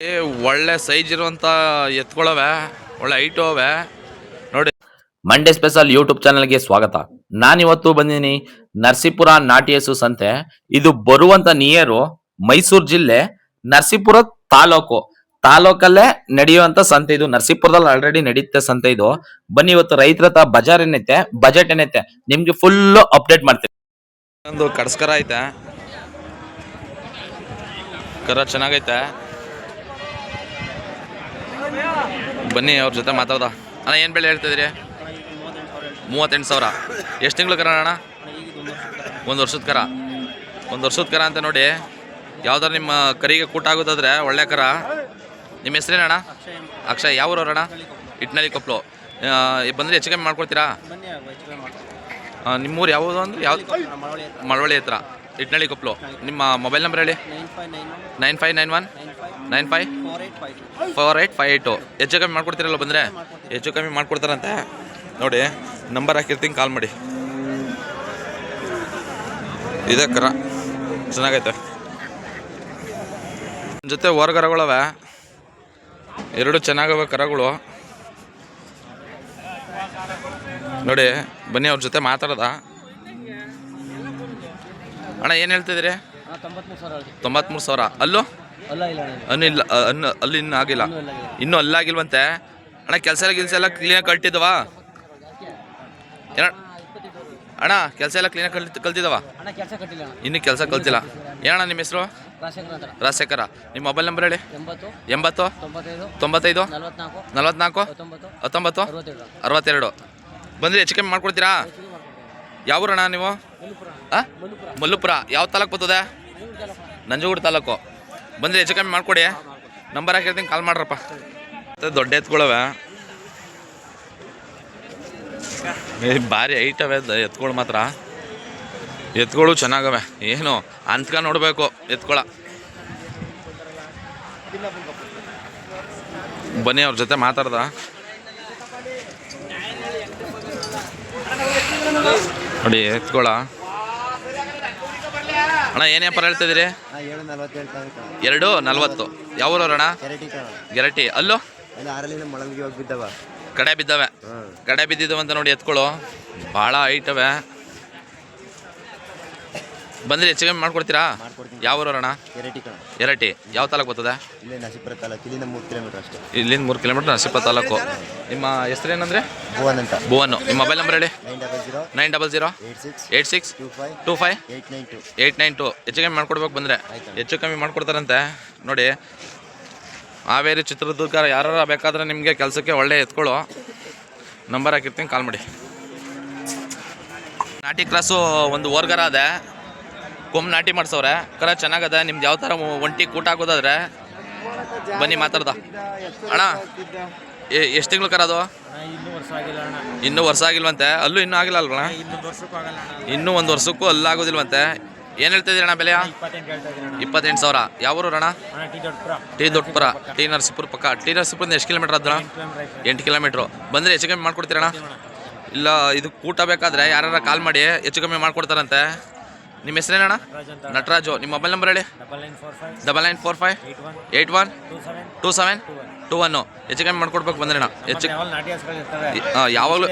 ಏ ಒಳ್ಳೆ ಸೈಜ್ ಇರುವಂತ ಎತ್ಕೊಳ್ಳವೆ ಒಳ್ಳೆ ಹೈಟ್ ಅವೆ. ನೋಡಿ. ಮಂಡೇ ಸ್ಪೆಷಲ್ ಯೂಟ್ಯೂಬ್ ಚಾನಲ್ಗೆ ಸ್ವಾಗತ. ನಾನಿವತ್ತು ಬಂದಿನಿ ನರಸೀಪುರ ನಾಟಿ ಹಸು ಸಂತೆ. ಇದು ಬರುವಂತ ನಿಯರು ಮೈಸೂರು ಜಿಲ್ಲೆ ನರಸೀಪುರ ತಾಲೂಕು. ತಾಲೂಕಲ್ಲೇ ನಡೆಯುವಂತ ಸಂತೆ ಇದು. ನರಸೀಪುರದಲ್ಲಿ ಆಲ್ರೆಡಿ ನಡೆಯುತ್ತೆ ಸಂತೆ ಇದು. ಬನ್ನಿ ಇವತ್ತು ರೈತರ ತ ಬಜಾರ್ ಏನೈತೆ ಬಜೆಟ್ ಏನೈತೆ ನಿಮ್ಗೆ ಫುಲ್ ಅಪ್ಡೇಟ್ ಮಾಡ್ತೀನಿ. ಒಂದು ಕಡಸ್ಕರ ಐತೆ. ಕರ ಚೆನ್ನಾಗೈತೆ. ಬನ್ನಿ ಅವ್ರ ಜೊತೆ ಮಾತಾಡ್ದ. ಅಣ್ಣ ಏನು ಬೆಳೆ ಹೇಳ್ತಿದ್ರಿ ಮೂವತ್ತೆಂಟು ಸಾವಿರ. ಎಷ್ಟು ತಿಂಗಳು ಕರ ಅಣ್ಣ? ಒಂದು ವರ್ಷದ ಕರ. ಒಂದು ವರ್ಷದ ಕರ ಅಂತ ನೋಡಿ ಯಾವ್ದಾರು ನಿಮ್ಮ ಕರಿಗೆ ಕೂಟ ಆಗೋದಾದ್ರೆ ಒಳ್ಳೆ ಕರ. ನಿಮ್ಮ ಹೆಸ್ರೇನಣ್ಣ ಅಕ್ಷಯ್. ಯಾವ ಊರವ್ರಣ್ಣ ಇಟ್ನಳ್ಳಿ ಕೊಪ್ಪಲು ಬಂದರೆ ಹೆಚ್ಚು ಕಮ್ಮಿ ಮಾಡ್ಕೊಳ್ತೀರಾ ನಿಮ್ಮೂರು ಯಾವುದು ಅಂದ್ರೆ ಯಾವ್ದು? ಮಳವಳ್ಳಿ ಹತ್ರ. ಇಟ್ನಳ್ಳಿ ಕೊಪ್ಪಲು ನಿಮ್ಮ ಮೊಬೈಲ್ ನಂಬರ್ ಹೇಳಿ. Nine five nine one. Nine five? Four eight five eight ಹೆಚ್ಚು ಕಮ್ಮಿ ಮಾಡ್ಕೊಡ್ತೀರಲ್ಲ ಬಂದರೆ? ಹೆಚ್ಚು ಕಮ್ಮಿ ಮಾಡ್ಕೊಡ್ತಾರಂತೆ. ನೋಡಿ, ನಂಬರ್ ಹಾಕಿರ್ತೀನಿ, ಕಾಲ್ ಮಾಡಿ. ಇದೇ ಕರ. ಚೆನ್ನಾಗೈತೆ. ನನ್ ಜೊತೆ ಹೊರಗರಗಳವೆ. ಎರಡು ಚೆನ್ನಾಗವೆ ಕರಗಳು. ನೋಡಿ, ಬನ್ನಿ ಅವ್ರ ಜೊತೆ ಮಾತಾಡೋದ. ಅಣ್ಣ, ಏನು ಹೇಳ್ತಿದ್ದೀರಿ? ತೊಂಬತ್ತ್ಮೂರು ಸಾವಿರ. ಅಲ್ಲೂ? ಅನ್ನು ಇಲ್ಲ ಅನ್ನು ಅಲ್ಲಿ ಇನ್ನೂ ಆಗಿಲ್ಲ. ಇನ್ನೂ ಅಲ್ಲಾಗಿಲ್ವಂತೆ ಅಣ್ಣ ಕೆಲಸ ಎಲ್ಲ ಗಿಲ್ಸ ಎಲ್ಲ ಕ್ಲೀನಾಗಿ ಕಲ್ತಿದ್ದವ? ಏನ ಅಣ್ಣ ಕೆಲಸ ಎಲ್ಲ ಕ್ಲೀನಾಗಿ ಕಲ್ತಿದವಾ ಕಲ್ತಿದ್ದವ? ಇನ್ನೂ ಕೆಲಸ ಕಲ್ತಿಲ್ಲ. ಏನಣ್ಣ ನಿಮ್ಮ ಹೆಸರು? ರಾಜಶೇಖರ ನಿಮ್ಮ ಮೊಬೈಲ್ ನಂಬರ್ ಹೇಳಿ. ಎಂಬತ್ತು ತೊಂಬತ್ತೈದು ನಲ್ವತ್ನಾಲ್ಕು ಹತ್ತೊಂಬತ್ತು ಅರವತ್ತೆರಡು. ಬಂದರೆ ಹೆಚ್ಚು ಕಮ್ಮಿ ಮಾಡ್ಕೊಡ್ತೀರಾ? ಯಾವೂರಣ್ಣ ನೀವು? ಮಲ್ಲುಪುರ. ಯಾವ ತಾಲೂಕು ಬರ್ತದೆ? ನಂಜನಗೂಡು ತಾಲೂಕು. ಬಂದರೆ ಹೆಚ್ಚು ಕಮ್ಮಿ ಮಾಡ್ಕೊಡಿ. ನಂಬರ್ ಹಾಕಿರ್ತೀನಿ ಕಾಲ್ ಮಾಡ್ರಪ್ಪ. ದೊಡ್ಡ ಎತ್ಕೊಳವ. ಭಾರಿ ಐಟ್ ಅವೆ ದ- ಮಾತ್ರ. ಎತ್ಕೊಳು ಚೆನ್ನಾಗವೆ. ಏನು, ಅಂತ್ಕ ನೋಡಬೇಕು, ಎತ್ಕೊಳ. ಬನ್ನಿ, ಅವ್ರ ಜೊತೆ ಮಾತಾಡ್ದ. ನೋಡಿ, ಎತ್ಕೊಳ. ಅಣ್ಣ ಏನೇ ಪರ ಹೇಳ್ತಿದ್ದೀರಿ? ತಾರೀಕು ಎರಡು ನಲ್ವತ್ತು. ಯಾವ ಅಣ್ಣ? ಗೆರಟಿ ಅಲ್ಲೋ? ಕಡೆ ಬಿದ್ದವೆ. ಕಡೆ ಬಿದ್ದಿದ್ದವು ಅಂತ ನೋಡಿ ಎತ್ಕೊಳ್ಳು ಭಾಳ ಹೈಟ್ ಅವೆ. ಬಂದ್ರೆ ಹೆಚ್ಚು ಕಮ್ಮಿ ಮಾಡ್ಕೊಡ್ತೀರಾ? ಮಾಡ್ಕೊಡ್ತೀನಿ. ಯಾವ ಊರು ಕೆರೆಟಿ ಕಣ. ಎರಟಿ. ಯಾವ ತಾಲೂಕು ಬರ್ತದೆ? ಇಲ್ಲಿ ನಸೀಪುರ ತಾಲೂಕು ಇಲ್ಲಿಂದ ಮೂರು ಕಿಲೋಮೀಟರ್ ಅಷ್ಟೇ. ಇಲ್ಲಿಂದ ಮೂರು ಕಿಲೋಮೀಟರ್ ನರಸೀಪುರ ತಾಲೂಕು. ನಿಮ್ಮ ಹೆಸರೇನಂದ್ರೆ ಭುವನ್ ಅಂತ. ಭುವನ್. ನಿಮ್ಮ ಮೊಬೈಲ್ ನಂಬರ್ ಹೇಳಿ. Nine double zero nine double zero eight six two five two five eight nine two. Eight nine two. ಹೆಚ್ಚು ಕಮ್ಮಿ ಮಾಡ್ಕೊಡ್ಬೇಕು ಬಂದರೆ. ಹೆಚ್ಚು ಕಮ್ಮಿ ಮಾಡ್ಕೊಡ್ತಾರಂತೆ. ನೋಡಿ ಹಾವೇರಿ ಚಿತ್ರದುರ್ಗ ಯಾರು ಬೇಕಾದ್ರೆ ನಿಮಗೆ ಕೆಲಸಕ್ಕೆ ಒಳ್ಳೆ ಎತ್ಕೊಳು ನಂಬರ್ ಹಾಕಿರ್ತೀನಿ ಕಾಲ್ ಮಾಡಿ. ನಾಟಿ ಕ್ರಾಸು ಒಂದು ಓರ್ಗರ ಅದೆ. ಕೊಮ್ಮೆ ನಾಟಿ ಮಾಡ್ಸವ್ರೆ. ಕರ, ಚೆನ್ನಾಗದ? ನಿಮ್ದು ಯಾವ ಥರ ಒಂಟಿ ಕೂಟ ಹಾಕೋದಾದ್ರೆ ಬನ್ನಿ ಮಾತಾಡ್ದ. ಅಣ್ಣ ಎಷ್ಟು ತಿಂಗಳು ಕರ ಅದು? ಅಣ್ಣ ಇನ್ನೂ ವರ್ಷ ಅಣ್ಣ ಆಗಿಲ್ವಂತೆ. ಅಲ್ಲೂ ಇನ್ನೂ ಆಗಿಲ್ಲ ಅಲ್ವಣ ಅಣ್ಣ ಇನ್ನೂ ಒಂದು ವರ್ಷಕ್ಕೂ ಅಲ್ಲಾಗೋದಿಲ್ವಂತೆ ಏನು ಹೇಳ್ತಿದ್ದೀರಿ ಅಣ್ಣ ಬೆಲೆಯ ಇಪ್ಪತ್ತೆಂಟು ಹೇಳ್ತಾ ಅಣ್ಣ ಸಾವಿರ. ಯಾವ ಊರು ಅಣ್ಣ? ಅಣ್ಣ ಟಿ ದೊಡ್ಡಪುರ. ಟಿ ನರಸೀಪುರ ಪಕ್ಕ. ಟಿ ನರಸೀಪುರದಿಂದ ಎಷ್ಟು ಕಿಲೋಮೀಟರ್ ಆಯ್ತು ಎಂಟು ಕಿಲೋಮೀಟ್ರು. ಬಂದರೆ ಹೆಚ್ಚು ಕಮ್ಮಿ ಮಾಡ್ಕೊಡ್ತೀರಣ್ಣ ಇಲ್ಲ, ಇದು ಕೂಟ ಬೇಕಾದ್ರೆ ಯಾರು ಕಾಲ್ ಮಾಡಿ ಹೆಚ್ಚು ಕಮ್ಮಿ ಮಾಡ್ಕೊಡ್ತಾರಂತೆ. ನಿಮ್ಮ ಹೆಸರೇನಣ್ಣ? ರಾಜ್ ನಟರಾಜು. ನಿಮ್ಮ ಮೊಬೈಲ್ ನಂಬರ್ ಹೇಳಿ. Double nine four five eight one two seven two one. One ಹೆಚ್ಚು ಕಮ್ಮಿ ಮಾಡ್ಕೊಡ್ಬೇಕು ಬಂದ್ರೆ ಅಣ್ಣ ಹೆಚ್ಚು ಯಾವಾಗಲೂ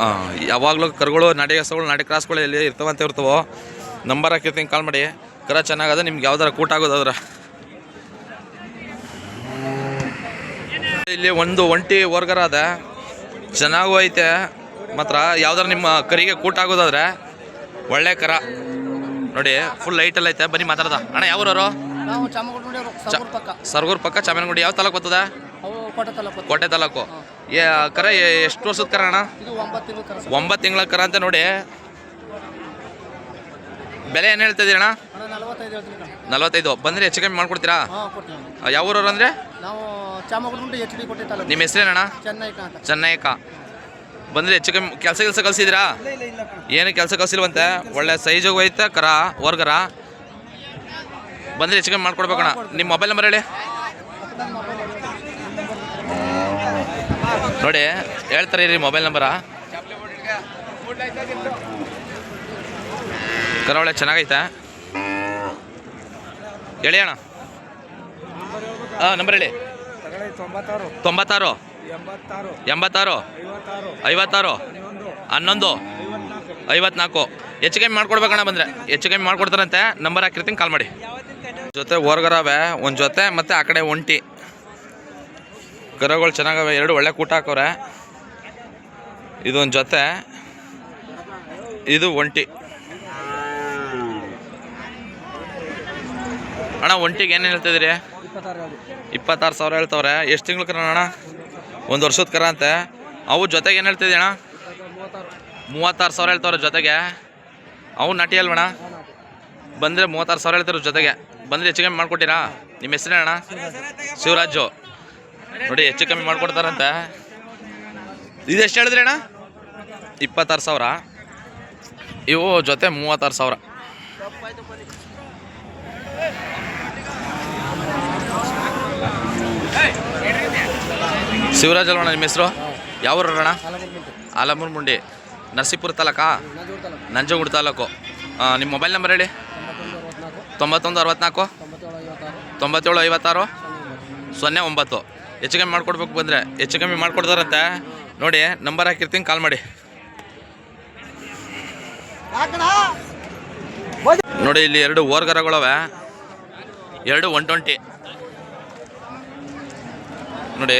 ಹಾಂ ಯಾವಾಗಲೂ ಕರುಗಳು ನಾಟಿ ಹಸುಗಳು ನಾಟಿ ಕ್ರಾಸ್ಗಳು ಎಲ್ಲಿ ಇರ್ತವಂತ ಇರ್ತವೋ ನಂಬರ್ ಹಾಕಿರ್ತೀನಿ ಕಾಲ್ ಮಾಡಿ. ಕರ ಚೆನ್ನಾಗದ ನಿಮ್ಗೆ ಯಾವ್ದಾರ ಕೂಟ ಆಗೋದಾದ್ರ ಇಲ್ಲಿ ಒಂದು ಒಂಟಿ ವರ್ಗರ ಅದ ಚೆನ್ನಾಗೂ ಐತೆ. ಮಾತ್ರ ಯಾವ್ದಾರ ನಿಮ್ಮ ಕರಿಗೆ ಕೂಟ ಆಗೋದಾದ್ರೆ ಒಳ್ಳೆ ಕರ. ನೋಡಿ ಫುಲ್ ಲೈಟಲ್ಲಿ ಐತೆ. ಬನ್ನಿ ಮಾತಾಡ್ದ? ಅಣ್ಣ ಯಾವ್ರವರು ಸರ್ಗೂರ್ ಪಕ್ಕ. ಚಾಮನಗುಡಿ. ಯಾವ ತಾಲೂಕು ಬರ್ತದ ಕೋಟೆ ತಾಲೂಕು ಕೋಟೆ ತಾಲೂಕು. ಏ ಕರ ಎಷ್ಟು ವರ್ಷದ ಕರ ಅಣ್ಣ? ಒಂಬತ್ತು ತಿಂಗಳು ಕರ ಅಂತ ನೋಡಿ. ಬೆಲೆ ಏನು ಹೇಳ್ತಾ ಅಣ್ಣ? ನಲವತ್ತೈದು ಬಂದ್ರೆ ಹೆಚ್ಚು ಕಮ್ಮಿ ಮಾಡ್ಕೊಡ್ತೀರಾ? ಯಾವ ಊರವ್ರು ಅಂದ್ರೆ? ನಿಮ್ಮ ಹೆಸರೇನಣ್ಣ? ಚೆನ್ನೈಕ. ಬಂದರೆ ಹೆಚ್ಚು ಕಮ್ಮಿ ಕೆಲಸ ಕೆಲಸ ಕಲ್ಸಿದ್ರಾ ಏನು ಕೆಲಸ ಕಲ್ಸಿಲ್ವಂತೆ ಒಳ್ಳೆ ಸೈಜಾಗೂ ಐತೆ ಕರ, ವರ್ಗರ. ಬಂದ್ರೆ ಹೆಚ್ಚು ಕಮ್ಮಿ ಮಾಡ್ಕೊಡ್ಬೇಕಣ್ಣ. ನಿಮ್ಮ ಮೊಬೈಲ್ ನಂಬರ್ ಹೇಳಿ. ನೋಡಿ, ಹೇಳ್ತಾರೆ ರೀ ಮೊಬೈಲ್ ನಂಬರ. ಕರ ಒಳ್ಳೆ ಚೆನ್ನಾಗೈತೆ. ಹೇಳಿ ಅಣ್ಣ ಹಾಂ ನಂಬರ್ ಹೇಳಿ. ತೊಂಬತ್ತಾರು. ಎಂಬತ್ತಾರು. ಐವತ್ತಾರು. ಹನ್ನೊಂದು. ಐವತ್ನಾಲ್ಕು. ಹೆಚ್ಚು ಕಮ್ಮಿ ಮಾಡ್ಕೊಡ್ಬೇಕಣ್ಣ ಬಂದರೆ. ಹೆಚ್ಚು ಕಮ್ಮಿ ಮಾಡ್ಕೊಡ್ತಾರಂತೆ. ನಂಬರ್ ಹಾಕಿರ್ತೀನಿ ಕಾಲ್ ಮಾಡಿ. ಜೊತೆ ಹೊರಗರವೆ ಒಂದು ಜೊತೆ ಮತ್ತು ಆ ಕಡೆ ಒಂಟಿ. ಕರಗಳು ಚೆನ್ನಾಗವೆ ಎರಡು ಒಳ್ಳೆ ಕೂಟ ಹಾಕೋರೆ ಇದೊಂದು ಜೊತೆ ಇದು ಒಂಟಿ. ಅಣ್ಣ ಒಂಟಿಗೆ ಏನು ಹೇಳ್ತಿದ್ದೀರಿ? ಇಪ್ಪತ್ತಾರು ಸಾವಿರ ಹೇಳ್ತವ್ರೆ. ಎಷ್ಟು ತಿಂಗಳು ಅಣ್ಣ ಒಂದು ವರ್ಷದ ಕರ ಅಂತೆ. ಅವು ಜೊತೆಗೆ ಏನು ಹೇಳ್ತಿದ್ದೆ ಅಣ್ಣ? ಮೂವತ್ತಾರು ಸಾವಿರ ಹೇಳ್ತಾವ್ರ ಜೊತೆಗೆ. ಅವು ನಟಿ ಅಲ್ವಣ ಬಂದರೆ ಮೂವತ್ತಾರು ಸಾವಿರ ಹೇಳ್ತಾರೆ ಜೊತೆಗೆ. ಬಂದರೆ ಹೆಚ್ಚು ಕಮ್ಮಿ ಮಾಡ್ಕೊಟ್ಟಿರಾ? ನಿಮ್ಮ ಹೆಸರೇ ಅಣ್ಣ? ಶಿವರಾಜು. ನೋಡಿ, ಹೆಚ್ಚು ಕಮ್ಮಿ ಮಾಡ್ಕೊಡ್ತಾರಂತ. ಇದು ಎಷ್ಟು ಹೇಳಿದ್ರಿ ಅಣ್ಣ? ಇಪ್ಪತ್ತಾರು ಸಾವಿರ. ಇವು ಜೊತೆ ಮೂವತ್ತಾರು ಸಾವಿರ. ಶಿವರಾಜ್ ಅಲ್ವಣ್ಣ ನಿಮ್ಮ ಹೆಸರು? ಯಾವ ಊರು ಅಣ್ಣ? ಆಲಮೂರು ಮುಂಡಿ. ನರಸೀಪುರ ತಾಲೂಕಾ? ನಂಜನಗೂಡು ತಾಲೂಕು. ನಿಮ್ಮ ಮೊಬೈಲ್ ನಂಬರ್ ಹೇಳಿ? ತೊಂಬತ್ತೊಂದು ಅರವತ್ನಾಲ್ಕು. ತೊಂಬತ್ತೇಳು ಐವತ್ತಾರು. ಸೊನ್ನೆ ಒಂಬತ್ತು. ಹೆಚ್ಚು ಕಮ್ಮಿ ಮಾಡ್ಕೊಡ್ಬೇಕು ಬಂದರೆ. ಹೆಚ್ಚು ಕಮ್ಮಿ ಮಾಡ್ಕೊಡ್ತಾರಂತೆ. ನೋಡಿ ನಂಬರ್ ಹಾಕಿರ್ತೀನಿ ಕಾಲ್ ಮಾಡಿ. ನೋಡಿ ಇಲ್ಲಿ ಎರಡು ಓರ್ಗರಗಳವೆ. ಎರಡು ಒನ್ ಟ್ವೆಂಟಿ. ನೋಡಿ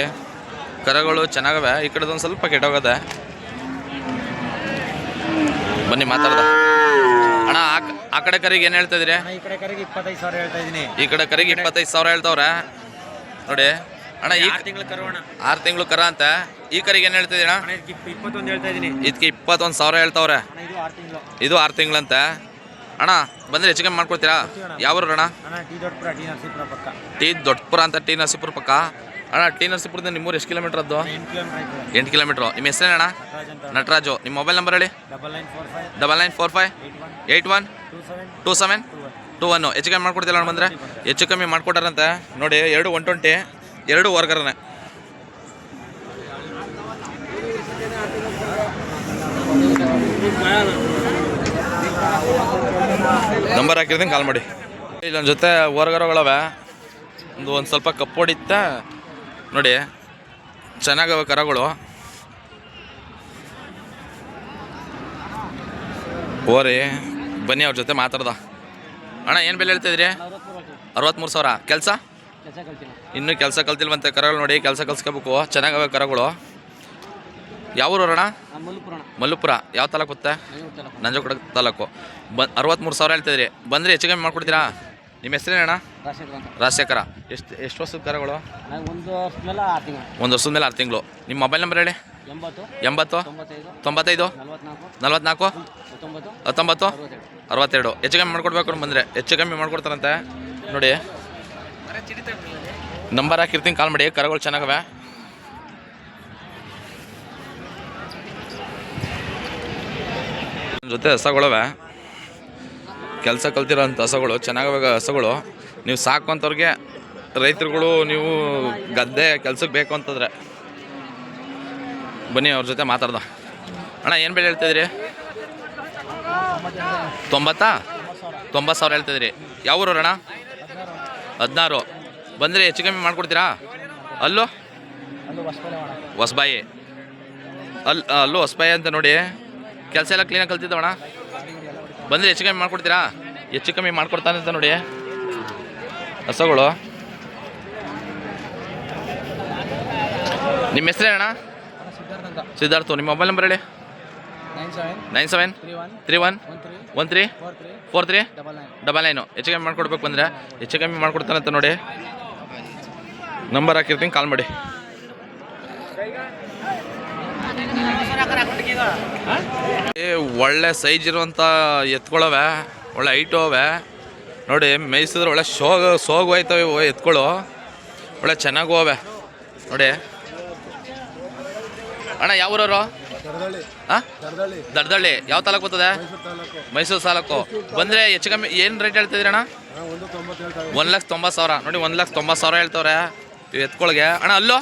ಕರಗಳು ಚೆನ್ನಾಗವೆ. ಈ ಕಡೆದೊಂದು ಸ್ವಲ್ಪ ಕೆಟ್ಟೋಗದೆ. ಬನ್ನಿ ಮಾತಾಡ್ದ. ಅಣ್ಣ ಆ ಕಡೆ ಕರಿಗೆ ಏನು ಹೇಳ್ತಾ ಇದ್ರಿ ಈ ಕಡೆ ಕರೆಗೆ ಇಪ್ಪತ್ತೈದು ಸಾವಿರ ಹೇಳ್ತಾ ಇದ್ದೀನಿ. ಈ ಕಡೆ ಕರಿಗೆ ಇಪ್ಪತ್ತೈದು ಸಾವಿರ ಹೇಳ್ತಾವ್ರೆ. ನೋಡಿ ಅಣ್ಣ ಈ ತಿಂಗಳು ಕರೋಣ ಆರು ತಿಂಗಳು ಕರ ಅಂತ. ಈ ಕರಿಗೆ ಏನು ಹೇಳ್ತಾ ಇಪ್ಪ- ಇಪ್ಪತ್ತೊಂದು ಹೇಳ್ತಾ ಇದ್ದೀನಿ. ಇದಕ್ಕೆ ಇಪ್ಪತ್ತೊಂದು ಸಾವಿರ ಹೇಳ್ತಾವ್ರೆ. ಇದು ಆರು ತಿಂಗಳಂತೆ ಅಣ್ಣ ಬಂದರೆ ಹೆಚ್ಚಿಗೆ ಕಮ್ಮಿ ಮಾಡ್ಕೊಡ್ತೀರಾ? ಯಾವ ಊರು ಅಣ್ಣ ಅಣ್ಣ ಟಿ ದೊಡ್ಡಪುರ ಟಿ ನರಸೀಪುರ ಪಕ್ಕ. ಟಿ ದೊಡ್ಡಪುರ ಅಂತ ಟಿ ನರಸೀಪುರ ಪಕ್ಕ. ಅಣ್ಣ ಟಿ ನರಸೀಪುರದಿಂದ ನಿಮ್ಮೂರು ಎಷ್ಟು ಕಿಲೋಮೀಟರ್ ಅದು ಎಂಟು ಕಿಲೋಮೀಟರ್ ನಿಮ್ಮ ಹೆಸರೇನಣ್ಣ ನಟರಾಜ್ ನಟರಾಜು. ನಿಮ್ಮ ಮೊಬೈಲ್ ನಂಬರ್ ಹೇಳಿ. Double nine four five. Eight one. Two seven. Two one. One ಹೆಚ್ಚು ಕಮ್ಮಿ ಮಾಡ್ಕೊಡ್ತಿಲ್ಲ ಅಣ್ಣ ಬಂದರೆ? ಹೆಚ್ಚು ಕಮ್ಮಿ ಮಾಡ್ಕೊಟ್ಟಾರಂತೆ. ನೋಡಿ ಎರಡು ಒನ್ ಟ್ವೆಂಟಿ ಎರಡು ವರ್ಗರನ್ನ ನಂಬರ್ ಹಾಕಿರ್ತೀನಿ ಕಾಲ್ ಮಾಡಿ. ಇಲ್ಲೊಂದು ಜೊತೆ ವರ್ಗರಗಳವೆ. ಒಂದು ಒಂದು ಸ್ವಲ್ಪ ಕಪ್ಪೊಡಿತ್ತ ನೋಡಿ, ಚೆನ್ನಾಗವ ಕರಗಳು. ಓರಿ, ಬನ್ನಿ ಅವ್ರ ಜೊತೆ ಮಾತಾಡ್ದ. ಅಣ್ಣ, ಏನು ಬೆಲೆ ಹೇಳ್ತಿದ್ರಿ ಅರವತ್ತ್ಮೂರು ಸಾವಿರ. ಕೆಲಸ? ಇನ್ನೂ ಕೆಲಸ ಕಲ್ತಿಲ್ವಂತೆ ಕರಗಳು ನೋಡಿ, ಕೆಲಸ ಕಲ್ಸ್ಕೋಬೇಕು. ಚೆನ್ನಾಗವೆ ಕರಗಳು. ಯಾವ ಊರು ಅಣ್ಣ ಮಲ್ಲುಪುರ. ಯಾವ ತಾಲೂಕು ಗೊತ್ತೆ ನಂಜನಗೂಡ ತಾಲೂಕು. ಬ ಅರವತ್ತ್ಮೂರು ಸಾವಿರ ಹೇಳ್ತಿದ್ರಿ ಬಂದರೆ ಹೆಚ್ಚು ಕಮ್ಮಿ ಮಾಡ್ಕೊಡ್ತೀರಾ? ನಿಮ್ಮ ಹೆಸರೇನಣ್ಣ ರಾಜಶೇಖರ ಎಷ್ಟು ಎಷ್ಟು ವರ್ಷದ ಕರಗಳು? ಒಂದು ವರ್ಷ ಮೇಲೆ ಆರು ತಿಂಗಳು. ಒಂದು ವರ್ಷದ ಮೇಲೆ ಆರು ತಿಂಗಳು. ನಿಮ್ಮ ಮೊಬೈಲ್ ನಂಬರ್ ಹೇಳಿ. ಎಂಬತ್ತು ತೊಂಬತ್ತೈದು ನಲ್ವತ್ನಾಲ್ಕು ಹತ್ತೊಂಬತ್ತು ಅರವತ್ತೆರಡು. ಹೆಚ್ಚು ಕಮ್ಮಿ ಮಾಡ್ಕೊಡ್ಬೇಕು ಬಂದರೆ ಹೆಚ್ಚು ಕಮ್ಮಿ ಮಾಡ್ಕೊಡ್ತಾರಂತೆ. ನೋಡಿ. ನಂಬರ್ ಹಾಕಿರ್ತೀನಿ ಕಾಲ್ ಮಾಡಿ. ಕರಗಳು ಚೆನ್ನಾಗವೆ. ನನ್ ಜೊತೆ ಹಸಗಳವೆ ಕೆಲಸ ಕಲ್ತಿರೋಂಥ ಹಸುಗಳು ಚೆನ್ನಾಗಬೇಕು ಹಸುಗಳು, ನೀವು ಸಾಕುವಂಥವ್ರಿಗೆ ರೈತರುಗಳು ನೀವು ಗದ್ದೆ ಕೆಲ್ಸಕ್ಕೆ ಬೇಕು ಅಂತಂದರೆ. ಬನ್ನಿ ಅವ್ರ ಜೊತೆ ಮಾತಾಡ್ದ. ಅಣ್ಣ, ಏನು ಬೆಲೆ ಹೇಳ್ತಿದ್ರಿ ತೊಂಬತ್ತಾ? ತೊಂಬತ್ತು ಸಾವಿರ ಹೇಳ್ತಿದ್ರಿ ಯಾವ ಊರು ಅಣ್ಣ? ಹದಿನಾರು. ಬಂದರೆ, ಹೆಚ್ಚು ಕಮ್ಮಿ ಮಾಡಿಕೊಡ್ತೀರಾ? ಅಲ್ಲೋ? ಹೊಸಬಾಯಿ. ಅಲ್ಲಿ ಅಲ್ಲೂ ಹೊಸಬಾಯಿ ಅಂತ ನೋಡಿ. ಕೆಲಸ ಎಲ್ಲ ಕ್ಲೀನಾಗಿ ಕಲ್ತಿದ್ದವಣ ಬಂದರೆ ಹೆಚ್ಚು ಕಮ್ಮಿ ಮಾಡ್ಕೊಡ್ತೀರಾ? ಹೆಚ್ಚು ಕಮ್ಮಿ ಮಾಡ್ಕೊಡ್ತಾನೆ ಅಂತ ನೋಡಿ. ಹಸಗಳು. ನಿಮ್ಮ ಹೆಸರು ಅಣ್ಣ ಸಿದ್ಧಾರ್ಥ. ಅಂತ ನಿಮ್ಮ ಮೊಬೈಲ್ ನಂಬರ್ ಹೇಳಿ. Nine seven three one one three four three double nine. ಹೆಚ್ಚು ಕಮ್ಮಿ ಮಾಡ್ಕೊಡ್ಬೇಕು ಅಂದರೆ ಹೆಚ್ಚು ಕಮ್ಮಿ ಮಾಡ್ಕೊಡ್ತಾನಂತ ನೋಡಿ. ನಂಬರ್ ಹಾಕಿರ್ತೀನಿ, ಕಾಲ್ ಮಾಡಿ. ಒಳ್ಳೆ ಸೈಜ್ ಇರುವಂಥ ಎತ್ಕೊಳ್ಳವೆ ಒಳ್ಳೆ ಹೈಟು ಅವೆ ನೋಡಿ, ಮೇಯ್ಸಿದ್ರೆ ಒಳ್ಳೆ ಶೋಗ ಸೋಗು ಹೋಯ್ತವೆ ಎತ್ಕೊಳ್ಳು ಒಳ್ಳೆ ಚೆನ್ನಾಗೂ ಹೋವೆ. ನೋಡಿ. ಅಣ್ಣ, ಯಾವ ಊರವರು? ಹಾಂ ಯಾವ ತಾಲೂಕು ಬರ್ತದೆ? ಮೈಸೂರು ತಾಲೂಕು. ಬಂದರೆ ಹೆಚ್ಚು ಕಮ್ಮಿ ಏನು ರೇಟ್ ಹೇಳ್ತಿದ್ರಿ ಅಣ್ಣ? ಒಂದು ಲಕ್ಷ ತೊಂಬತ್ತು ಸಾವಿರ. ನೋಡಿ, ಒಂದು ಲಕ್ಷ ತೊಂಬತ್ತು ಸಾವಿರ ಹೇಳ್ತವ್ರೆ. ಇವು ಎತ್ಕೊಳಗೆ. ಅಣ್ಣ, ಅಲ್ಲೋ?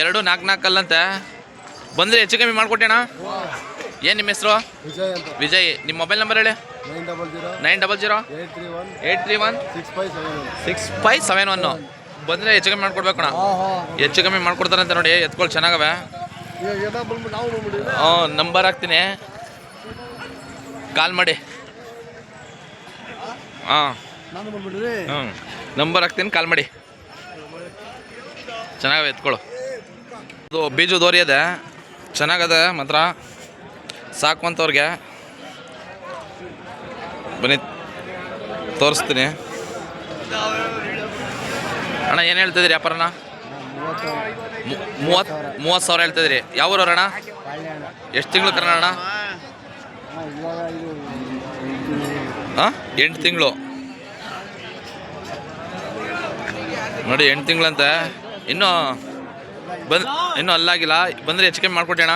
ಎರಡು ನಾಲ್ಕು ನಾಲ್ಕು ಅಲ್ಲಂತೆ ಬಂದರೆ ಹೆಚ್ಚು ಕಮ್ಮಿ ಮಾಡ್ಕೊಟ್ಟೆ ಅಣ್ಣ ಏನು ನಿಮ್ಮ ಹೆಸರು? ವಿಜಯ್ ನಿಮ್ಮ ಮೊಬೈಲ್ ನಂಬರ್ ಹೇಳಿ. Nine double zero. Eight three one. Six five seven one. ಬಂದ್ರೆ ಹೆಚ್ಚು ಕಮ್ಮಿ ಮಾಡ್ಕೊಡ್ಬೇಕು ಹೆಚ್ಚು ಕಮ್ಮಿ ಮಾಡ್ಕೊಡ್ತಾರಂತೆ ನೋಡಿ ಎತ್ಕೊಳ್ಳಿ ಚೆನ್ನಾಗವೆ. ನಂಬರ್ ಹಾಕ್ತೀನಿ. ಕಾಲ್ ಮಾಡಿ. ಹಾಂ? ಹ್ಞೂ ನಂಬರ್ ಹಾಕ್ತೀನಿ ಕಾಲ್ ಮಾಡಿ. ಚೆನ್ನಾಗವೆ ಎತ್ಕೊಳ್ಳೋ ಅದು ಬೀಜು ದೋರಿ ಇದೆ ಚೆನ್ನಾಗದೆ ಮಾತ್ರ. ಸಾಕುವಂಥವ್ರಿಗೆ ಬನ್ನಿ, ತೋರಿಸ್ತೀನಿ. ಅಣ್ಣ, ಏನು ಹೇಳ್ತಿದ್ದೀರಿ ವ್ಯಾಪಾರನ? ಮೂವತ್ತು ಮೂವತ್ತು ಸಾವಿರ ಹೇಳ್ತಿದ್ದೀರಿ. ಯಾವ ಊರವ್ರು ಅಣ್ಣ? ಎಷ್ಟು ತಿಂಗಳು ಕರಣ ಅಣ್ಣ? ಹಾಂ ಇವಾಗ ಹಾಂ, ಎಂಟು ತಿಂಗಳು. ನೋಡಿ, ಎಂಟು ತಿಂಗಳಂತೆ. ಇನ್ನೂ ಬಂದ್ ಇನ್ನೂ ಅಲ್ಲಾಗಿಲ್ಲ. ಬಂದರೆ ಹೆಚ್ಚು ಕಮ್ಮಿ ಮಾಡ್ಕೊಟ್ಟೆ ಅಣ್ಣ.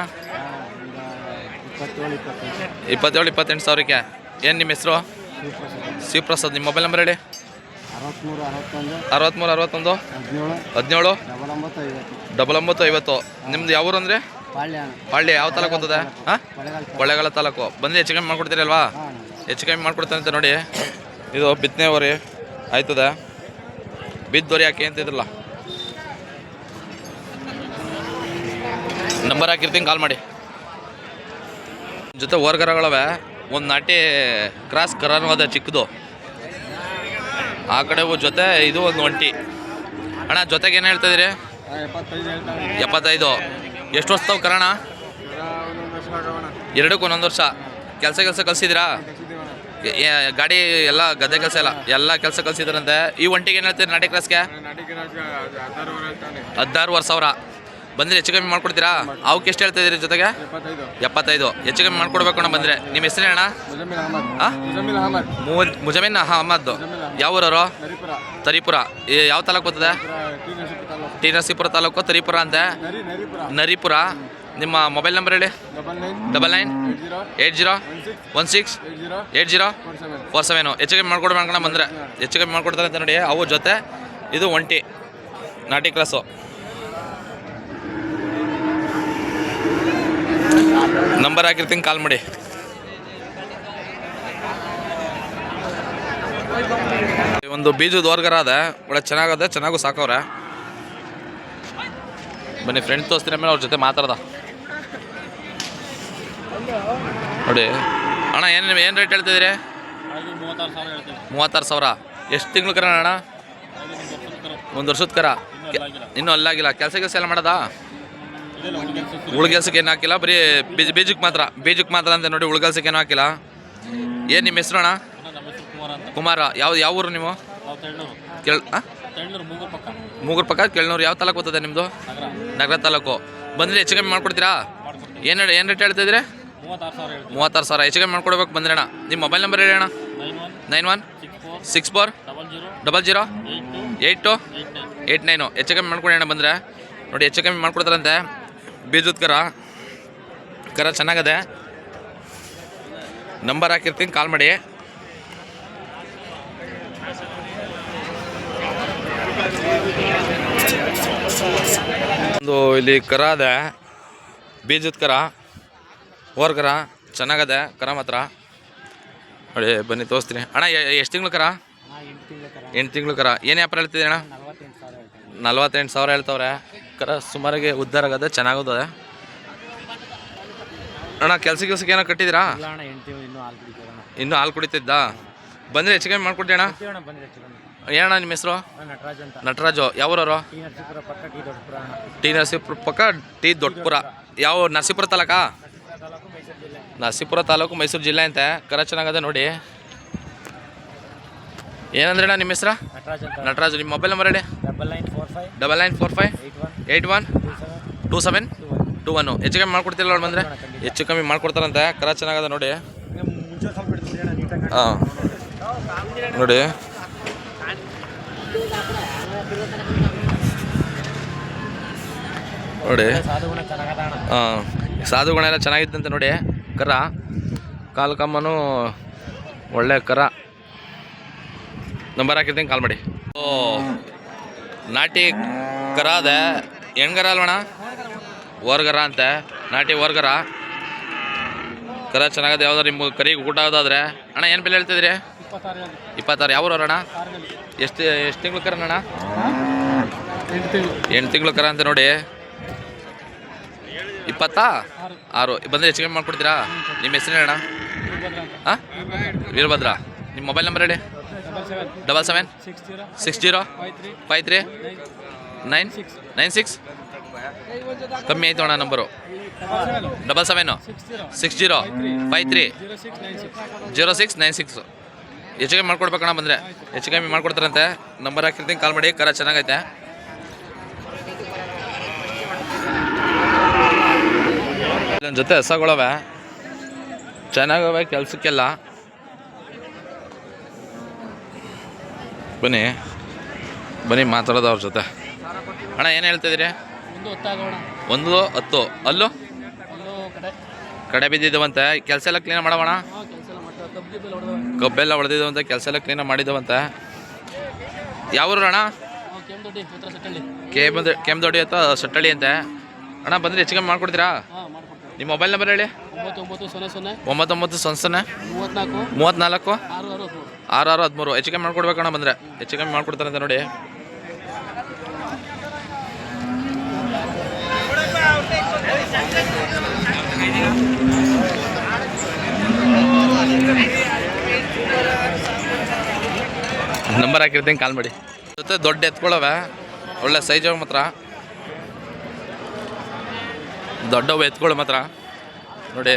ಇಪ್ಪತ್ತೇಳು ಇಪ್ಪತ್ತೆಂಟು ಸಾವಿರಕ್ಕೆ. ಏನು ನಿಮ್ಮ ಹೆಸರು? ಶಿವಪ್ರಸಾದ್. ನಿಮ್ಮ ಮೊಬೈಲ್ ನಂಬರ್ ಹೇಳಿ. ಅರವತ್ತ್ಮೂರು ಅರವತ್ತೊಂದು. ಹದಿನೇಳು. ಡಬಲ್ ಒಂಬತ್ತು ಐವತ್ತು. ನಿಮ್ದು ಯಾವ ಊರು ಅಂದರೆ? ಪಾಳ್ಯ. ಯಾವ ತಾಲೂಕು ಅಂತದ? ಹಾಂ? ಕೊಳ್ಳೇಗಾಲ ತಾಲೂಕು. ಬಂದು ಹೆಚ್ಚು ಕಮ್ಮಿ ಮಾಡ್ಕೊಡ್ತೀರಿ ಅಲ್ವಾ? ಹೆಚ್ಚು ಕಮ್ಮಿ ಮಾಡ್ಕೊಡ್ತಾನಂತೆ ನೋಡಿ. ಇದು ಬಿತ್ತನೆ ಹೊರಿ ಆಯ್ತದ? ಬಿದ್ದೋರಿ ಯಾಕೆ ಅಂತಿದ್ರಲ್ಲ ನಂಬರ್ ಹಾಕಿರ್ತೀನಿ ಕಾಲ್ ಮಾಡಿ. ಜೊತೆ ಓರ್ಗರಗಳವೆ ಒಂದು ನಾಟಿ ಕ್ರಾಸ್ ಕರಾನು ಅದ ಚಿಕ್ಕದು. ಆ ಕಡೆ ಜೊತೆ ಇದು ಒಂದು ಒಂಟಿ. ಅಣ್ಣ ಜೊತೆಗೆ ಏನು ಹೇಳ್ತಾ ಇದೀರಿ ಎಪ್ಪತ್ತೈದು. ಎಷ್ಟು ವರ್ಷ ತಾವು ಕರೋಣ? ಒಂದೊಂದು ವರ್ಷ ಆಗೋಣ ಎರಡಕ್ಕೂ ಒಂದೊಂದು ವರ್ಷ. ಕೆಲಸ ಕೆಲಸ ಕಲ್ಸಿದ್ರಾ ಗಾಡಿ ಎಲ್ಲ ಗದ್ದೆ ಕೆಲಸ ಎಲ್ಲ ಎಲ್ಲ ಕೆಲಸ ಕಲ್ಸಿದ್ರಂತೆ. ಈ ಒಂಟಿಗೆ ಏನು ಹೇಳ್ತೀರಿ ನಾಟಿ ಕ್ರಾಸ್ಗೆ? ಹದಿನಾರು ವರ್ಷ ಸಾವಿರ. ಬಂದರೆ ಹೆಚ್ಚು ಕಮ್ಮಿ ಮಾಡ್ಕೊಡ್ತೀರಾ? ಅವಕ್ಕೆ ಎಷ್ಟು ಹೇಳ್ತಾ ಇದ್ದೀರಿ ಜೊತೆಗೆ? ಎಪ್ಪತ್ತೈದು. ಹೆಚ್ಚು ಕಮ್ಮಿ ಮಾಡ್ಕೊಡ್ಬೇಕು ಅಣ್ಣ ಬಂದರೆ. ನಿಮ್ಮ ಹೆಸರು ಅಣ್ಣ ಮುಜಮೀನ್ ಅಹಮದ್. ಯಾವ ಊರವರು? ತರಿಪುರ. ಯಾವ ತಾಲೂಕು ಬರ್ತದೆ? ಟಿ ನರಸೀಪುರ ತಾಲೂಕು. ತರಿಪುರ ಅಂತೆ ನರಿ ನರಿಪುರ. ನಿಮ್ಮ ಮೊಬೈಲ್ ನಂಬರ್ ಹೇಳಿ. Double nine. Eight zero. Eight zero. One six. Eight zero. Four seven. ಹೆಚ್ಚು ಕಮ್ಮಿ ಮಾಡ್ಕೊಡ್ಬೇಕು ಅನ್ಕೊಂಡ ಬಂದರೆ. ಹೆಚ್ಚು ಕಮ್ಮಿ ಮಾಡ್ಕೊಡ್ತಾರೆ ಅಂತ ನೋಡಿ. ಅವು ಜೊತೆ ಇದು ಒಂಟಿ. ನಾಟಿ ಕ್ಲಾಸು ನಂಬರ್ ಹಾಕಿರ್ತೀನಿ, ಕಾಲ್ ಮಾಡಿ. ಒಂದು ಬೀಜದ ವರ್ಗರ ಅದ, ಒಳ್ಳೆ ಚೆನ್ನಾಗದ ಚೆನ್ನಾಗೂ ಸಾಕವ್ರೆ. ಬನ್ನಿ ಫ್ರೆಂಡ್ ತೋರಿಸ್ತೀನಿ ಆಮೇಲೆ ಅವ್ರ ಜೊತೆ ಮಾತಾಡ್ದ. ನೋಡಿ, ಅಣ್ಣ, ಏನು ಏನು ರೇಟ್ ಹೇಳ್ತಿದ್ದೀರಿ ಮೂವತ್ತಾರು ಸಾವಿರ. ಎಷ್ಟು ತಿಂಗಳು ಕರ ಅಣ್ಣ? ಒಂದು ವರ್ಷದ ಕರ. ಇನ್ನೂ ಅಲ್ಲಾಗಿಲ್ಲ. ಕೆಲಸ ಕೆಲಸ ಎಲ್ಲ ಮಾಡೋದಾ? ಉಳ್ಗೆಲ್ಸಕ್ಕೆ ಏನು ಹಾಕಿಲ್ಲ? ಬರೀ ಬೀಜ ಬೀಜಕ್ಕೆ ಮಾತ್ರ. ಬೀಜಕ್ಕೆ ಮಾತ್ರ ಅಂತ ನೋಡಿ ಉಳ್ಗೆಲ್ಸಕ್ಕೆ ಏನು ಹಾಕಿಲ್ಲ. ಏನು ನಿಮ್ಮ ಹೆಸರು ಅಣ್ಣ? ಕುಮಾರ. ಯಾವ ಯಾವ ಊರು ನೀವು? ಕೇಳ್? ಮೂಗೂರು ಪಕ್ಕ. ಕೇಳ್ನೂರು. ಯಾವ ತಾಲೂಕು ಬರ್ತದೆ ನಿಮ್ಮದು ನಗರ ತಾಲೂಕು. ಬಂದರೆ ಹೆಚ್ಚು ಕಮ್ಮಿ ಮಾಡ್ಕೊಡ್ತೀರಾ? ಏನು ಏನು ರೇಟ್ ಹೇಳ್ತಿದ್ದೀರಿ ಮೂವತ್ತಾರು ಸಾವಿರ. ಹೆಚ್ಚು ಕಮ್ಮಿ ಮಾಡ್ಕೊಡ್ಬೇಕು ಬಂದ್ರೆ ಅಣ್ಣ. ನಿಮ್ಮ ಮೊಬೈಲ್ ನಂಬರ್ ಹೇಳಿ ಅಣ್ಣ. Nine one six four double zero eight two eight nine. ಹೆಚ್ಚು ಕಮ್ಮಿ ಮಾಡ್ಕೊಡಿ ಅಣ್ಣ ಬಂದರೆ. ನೋಡಿ, ಹೆಚ್ಚು ಕಮ್ಮಿ ಮಾಡ್ಕೊಡ್ತಾರಂತೆ. ಬೀಜದ ಕರ ಕರ ಚೆನ್ನಾಗದೆ. ನಂಬರ್ ಹಾಕಿರ್ತೀನಿ ಕಾಲ್ ಮಾಡಿ. ಒಂದು ಇಲ್ಲಿ ಕರ ಅದೆ ಬೀಜದ ಕರ ಓರ್ ಕರ ಚೆನ್ನಾಗದೆ ಕರ ಮಾತ್ರ. ನೋಡಿ ಬನ್ನಿ ತೋರಿಸ್ತೀನಿ. ಅಣ್ಣ ಎಷ್ಟು ತಿಂಗಳು ಕರ? ಎಂಟು ತಿಂಗಳ ಕರ. ಏನು ವ್ಯಾಪಾರ ಹೇಳ್ತಿದ್ದೀನಿ ಅಣ್ಣ? ನಲ್ವತ್ತೆಂಟು ಸಾವಿರ ಹೇಳ್ತವ್ರೆ. ಕರ ಸುಮಾರಿಗೆ ಉದ್ಧಾರ ಆಗದೆ ಚೆನ್ನಾಗೋದೆ ಅಣ್ಣ ಕೆಲಸ ಕೆಲಸಕ್ಕೆ ಏನೋ ಕಟ್ಟಿದಿರಾ ಇನ್ನೂ ಹಾಲು ಕುಡಿತಿದ್ದ? ಬಂದರೆ ಹೆಚ್ಚು ಕಮ್ಮಿ ಮಾಡ್ಕೊಡ್ಡಿ ಅಣ್ಣ? ಏನಣ್ಣ ನಿಮ್ಮ ಹೆಸರು? ನಟರಾಜ್ ಯಾವೂರವರು? ಟಿ ನರಸೀಪುರ ಪಕ್ಕ ಟಿ ದೊಡ್ಡಪುರ ಯಾವ ನರಸೀಪುರ ತಾಲೂಕಾ? ನರಸೀಪುರ ತಾಲೂಕು ಮೈಸೂರು ಜಿಲ್ಲೆ. ಅಂತೆ. ಕರ ಚೆನ್ನಾಗದೆ ನೋಡಿ. ಏನಂದ್ರೆ ಅಣ್ಣ ನಿಮ್ಮ ಹೆಸರು? ನಟರಾಜು ನಿಮ್ಮ ಮೊಬೈಲ್ ನಂಬರ್ ಹೇಳಿ. Double nine four five double nine four five eight one? Two seven? Two one ಹೆಚ್ಚು ಕಮ್ಮಿ ಮಾಡ್ಕೊಡ್ತಿಲ್ಲ ನೋಡಿ ಬಂದರೆ? ಹೆಚ್ಚು ಕಮ್ಮಿ ಮಾಡ್ಕೊಡ್ತಾರಂತೆ. ಕರ ಚೆನ್ನಾಗದ ನೋಡಿ. ಹಾಂ. ನೋಡಿ. ನೋಡಿ. ಹಾಂ. ಸಾಧು ಗುಣ ಎಲ್ಲ ಚೆನ್ನಾಗಿತ್ತಂತೆ ನೋಡಿ. ಕರ. ಕಾಲು ಕಮ್ಮನು ಒಳ್ಳೆ ಕರ. ನಂಬರ್ ಹಾಕಿರ್ತೀನಿ, ಕಾಲ್ ಮಾಡಿ. ಓ, ನಾಟಿ ಕರ ಅದೆ. ಹೆಣ್ಗರ ಅಲ್ವಣ ಓರ್ಗರ ಅಂತೆ. ನಾಟಿ ಓರ್ಗರ. ಕರ ಚೆನ್ನಾಗದೆ ಯಾವ್ದಾರು ನಿಮ್ಮ ಕರಿಗೆ ಊಟ ಆಗೋದಾದ್ರೆ ಅಣ್ಣ ಏನು ಬೆಲೆ ಹೇಳ್ತಿದ್ರಿ? ಇಪ್ಪತ್ತಾರು. ಯಾವ ಅಣ್ಣ ಎಷ್ಟು ಎಷ್ಟು ತಿಂಗಳು ಕರ ಅಣ್ಣ? ಎಂಟು ತಿಂಗಳು ಕರ ಅಂತ ನೋಡಿ. ಇಪ್ಪತ್ತಾ? ಆರು. ಬಂದ್ರೆ ಹೆಚ್ಚು ಕಮ್ಮಿ ಮಾಡ್ಕೊಡ್ತೀರಾ? ನಿಮ್ಮ ಹೆಸರು ಅಣ್ಣ ವೀರಭದ್ರ ಹಾಂ ವೀರಭದ್ರ. ನಿಮ್ಮ ಮೊಬೈಲ್ ನಂಬರ್ ಹೇಳಿ? Double seven zero six zero five three nine nine six ಕಮ್ಮಿ ಆಯ್ತು ಅಣ್ಣ number. Double seven six zero five three zero six nine six zero six nine six ಹೆಚ್ಚು ಕಮ್ಮಿ ಮಾಡ್ಕೊಡ್ಬೇಕಣ್ಣ ಬಂದರೆ. ಹೆಚ್ಚು ಕಮ್ಮಿ ಮಾಡ್ಕೊಡ್ತಾರಂತೆ. ನಂಬರ್ ಹಾಕಿರ್ತೀನಿ ಕಾಲ್ ಮಾಡಿ. ಕರ ಚೆನ್ನಾಗೈತೆ. ನನ್ನ ಜೊತೆ ಹಸಗಳವೆ. ಚೆನ್ನಾಗವೆ ಕೆಲಸಕ್ಕೆಲ್ಲ. ಬನ್ನಿ. ಬನ್ನಿ ಮಾತಾಡೋದು ಅವ್ರ ಜೊತೆ. ಅಣ್ಣ ಏನು ಹೇಳ್ತಿದ್ದೀರಿ? ಒಂದು ಹೊತ್ತಾಗೋಣ ಒಂದು ಹತ್ತು. ಅಲ್ಲೂ? ಅಲ್ಲೂ ಕಡೆ. ಕಡೆ ಬಿದ್ದಿದ್ದವಂತೆ. ಕೆಲಸ ಎಲ್ಲ ಕ್ಲೀನ್ ಮಾಡೋಣ ಕಬ್ಬೆಲ್ಲ ಹೊಡೆದಿದ್ದವಂತೆ ಕೆಲಸ ಎಲ್ಲ ಕ್ಲೀನ್ ಮಾಡಿದ್ದವಂತೆ. ಯಾವ ಊರು ಅಣ್ಣ ಕೇಮ್ ಕೆಮ್ ದೊಡ್ಡಿ ಅಂತ ಸಟ್ಟಳ್ಳಿ ಅಂತೆ. ಅಣ್ಣ ಬಂದರೆ ಕಮ್ಮಿ ಮಾಡ್ಕೊಡ್ತೀರಾ ನಿಮ್ಮ ಮೊಬೈಲ್ ನಂಬರ್ ಹೇಳಿ. ಒಂಬತ್ತೊಂಬತ್ತು ಒಂಬತ್ತು ಸೊನ್ನೆ. ಸೊನ್ನೆ ಮೂವತ್ತ್ನಾಲ್ಕು. ಆರು ಆರು ಹದಿಮೂರು. ಹೆಚ್ಚು ಕಮ್ಮಿ ಮಾಡ್ಕೊಡ್ಬೇಕಣ್ಣ ಬಂದರೆ. ಹೆಚ್ಚು ಕಮ್ಮಿ ಮಾಡ್ಕೊಡ್ತಾರಂತೆ ನೋಡಿ. ನಂಬರ್ ಹಾಕಿರ್ತೀನಿ, ಕಾಲ್ ಮಾಡಿ. ಜೊತೆ ದೊಡ್ಡ ಎತ್ಕೊಳ್ಳವೆ ಒಳ್ಳೆ ಸೈಜ್ ಮಾತ್ರ. ದೊಡ್ಡವು ಎತ್ಕೊಳ್ಳೋ ಮಾತ್ರ. ನೋಡಿ.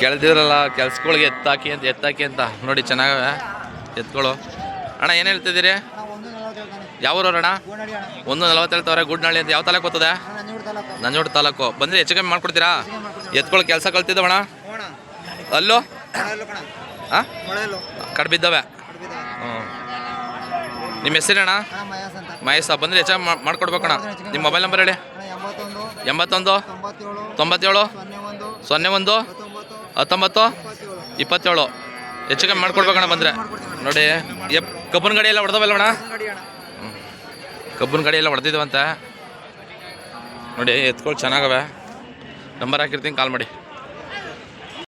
ಕೇಳ್ತಿದ್ರಲ್ಲ, ಕೆಲ್ಸಗಳಿಗೆ ಎತ್ತಾಕಿ ಅಂತ ಎತ್ತಾಕಿ ಅಂತ. ನೋಡಿ, ಚೆನ್ನಾಗವೆ. ಎತ್ಕೊಳ್ಳು ಅಣ್ಣ, ಏನು ಹೇಳ್ತಿದ್ದೀರಿ? ಯಾವ ಊರವ್ರು ಅಣ್ಣ? ಒಂದು ನಲವತ್ತು ಹೇಳ್ತವ್ರೆ ಗುಡ್ನಳ್ಳಿ ಅಂತ. ಯಾವ ತಾಲೂಕು ಬರ್ತದೆ ನಂಜೋಡು ತಾಲೂಕು. ಬಂದರೆ ಹೆಚ್ಚು ಕಮ್ಮಿ ಮಾಡ್ಕೊಡ್ತೀರಾ? ಎತ್ಕೊಳ್ಳೋ ಕೆಲಸ ಕಲ್ತಿದ್ದವಣ ಅಲ್ಲೋ? ಹಾಂ ಕಡ್ ಬಿದ್ದವೆ ಹ್ಞೂ ನಿಮ್ಮ ಹೆಸರೇಣ ಮಹೇಶ ಬಂದರೆ ಹೆಚ್ಚಾಗಿ ಮಾಡ್ಕೊಡ್ಬೇಕಣ್ಣ. ನಿಮ್ಮ ಮೊಬೈಲ್ ನಂಬರ್ ಹೇಳಿ. ಎಂಬತ್ತೊಂದು ತೊಂಬತ್ತೇಳು ಸೊನ್ನೆ ಒಂದು ಹತ್ತೊಂಬತ್ತು ಇಪ್ಪತ್ತೇಳು. ಹೆಚ್ಚು ಕಮ್ಮಿ ಮಾಡ್ಕೊಡ್ಬೇಕಣ್ಣ ಬಂದರೆ. ನೋಡಿ ಎಪ್ ಕಬ್ಬನ ಗಾಡಿ ಎಲ್ಲ ಹೊಡೆದವಲ್ಲ ಅಣ್ಣ. ಕಬ್ಬನ ಗಡಿ ಗಾಡಿ ಎಲ್ಲ ಹೊಡೆದಿದ್ದವಂತೆ. ನೋಡಿ ಎತ್ಕೊಳ್ಳಿ ಚೆನ್ನಾಗವೆ. ನಂಬರ್ ಹಾಕಿರ್ತೀನಿ ಕಾಲ್ ಮಾಡಿ.